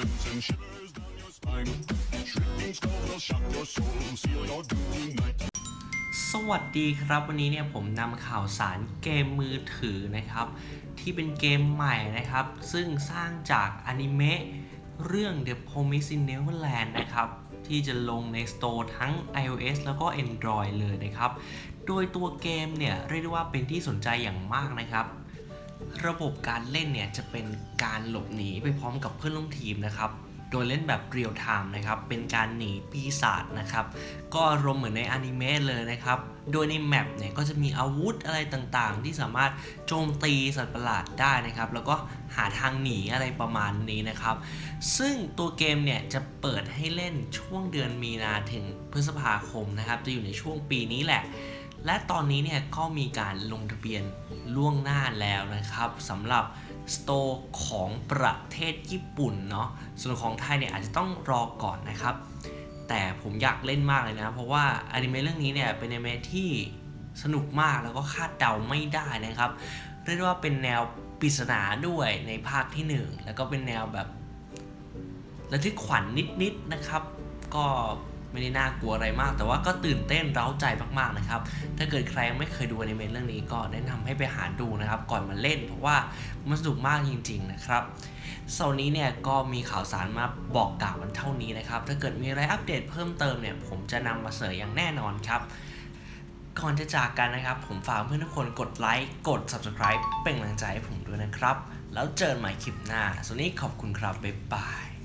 sense and shivers down your spine. Shrieking skull will shock your soul, seal your doom tonight. สวัสดีครับวันนี้เนี่ยผมนำข่าวสารเกมมือถือนะครับ ที่เป็นเกมใหม่นะครับ ซึ่งสร้างจากอนิเมะเรื่อง The Promised Neverland นะครับ ที่จะลงใน Store ทั้ง iOS แล้วก็ Android เลยนะครับ โดยตัวเกมเนี่ยเรียกได้ว่าเป็นที่สนใจอย่างมากนะครับ ระบบการเล่นเนี่ยจะเป็นการหลบหนีไปพร้อมกับเพื่อนร่วมทีมนะครับ โดยเล่นแบบเรียลไทม์นะครับ เป็นการหนีปีศาจนะครับ ก็อารมณ์เหมือนในอนิเมะเลยนะครับ โดยในแมปเนี่ยก็จะมีอาวุธอะไรต่างๆ ที่สามารถโจมตีสัตว์ประหลาดได้นะครับ แล้วก็หาทางหนีอะไรประมาณนี้นะครับ ซึ่งตัวเกมเนี่ยจะเปิดให้เล่นช่วงเดือนมีนาถึงพฤษภาคมนะครับ จะอยู่ในช่วงปีนี้แหละ และตอนนี้เนี่ยก็มีการลงทะเบียนล่วงหน้าแล้วนะครับสำหรับสโตร์ของประเทศญี่ปุ่นเนาะส่วนของไทยเนี่ยอาจจะต้องรอก่อนนะครับ แต่ผมอยากเล่นมากเลยนะ เพราะว่าอนิเมะเรื่องนี้เนี่ยเป็นอนิเมะที่สนุกมากแล้วก็คาดเดาไม่ได้นะครับ เรียกว่าเป็นแนวปริศนาด้วยในภาคที่ 1 แล้วก็เป็นแนวแบบระทึกขวัญนิดๆนะครับ ก็ ไม่ได้น่ากลัวอะไรมาก แต่ว่าก็ตื่นเต้นเร้าใจมากๆนะครับ ถ้าเกิดใครยังไม่เคยดูอนิเมะเรื่องนี้ก็แนะนำให้ไปหาดูนะครับ ก่อนมาเล่น เพราะว่ามันสนุกมากจริง ๆ นะครับเสาร์นี้เนี่ยก็มีข่าวสารมาบอกกล่าวมันเท่านี้นะครับ ถ้าเกิดมีอะไรอัปเดตเพิ่มเติมเนี่ย ผมจะนำมาเสนออย่างแน่นอนครับก่อนจะจากกันนะครับ ผมฝากเพื่อนทุกคนกดไลค์กด subscribe เป็นกำลังใจให้ผมด้วยนะครับ แล้วเจอกันใหม่คลิปหน้าส่วนนี้ขอบคุณครับบ๊ายบาย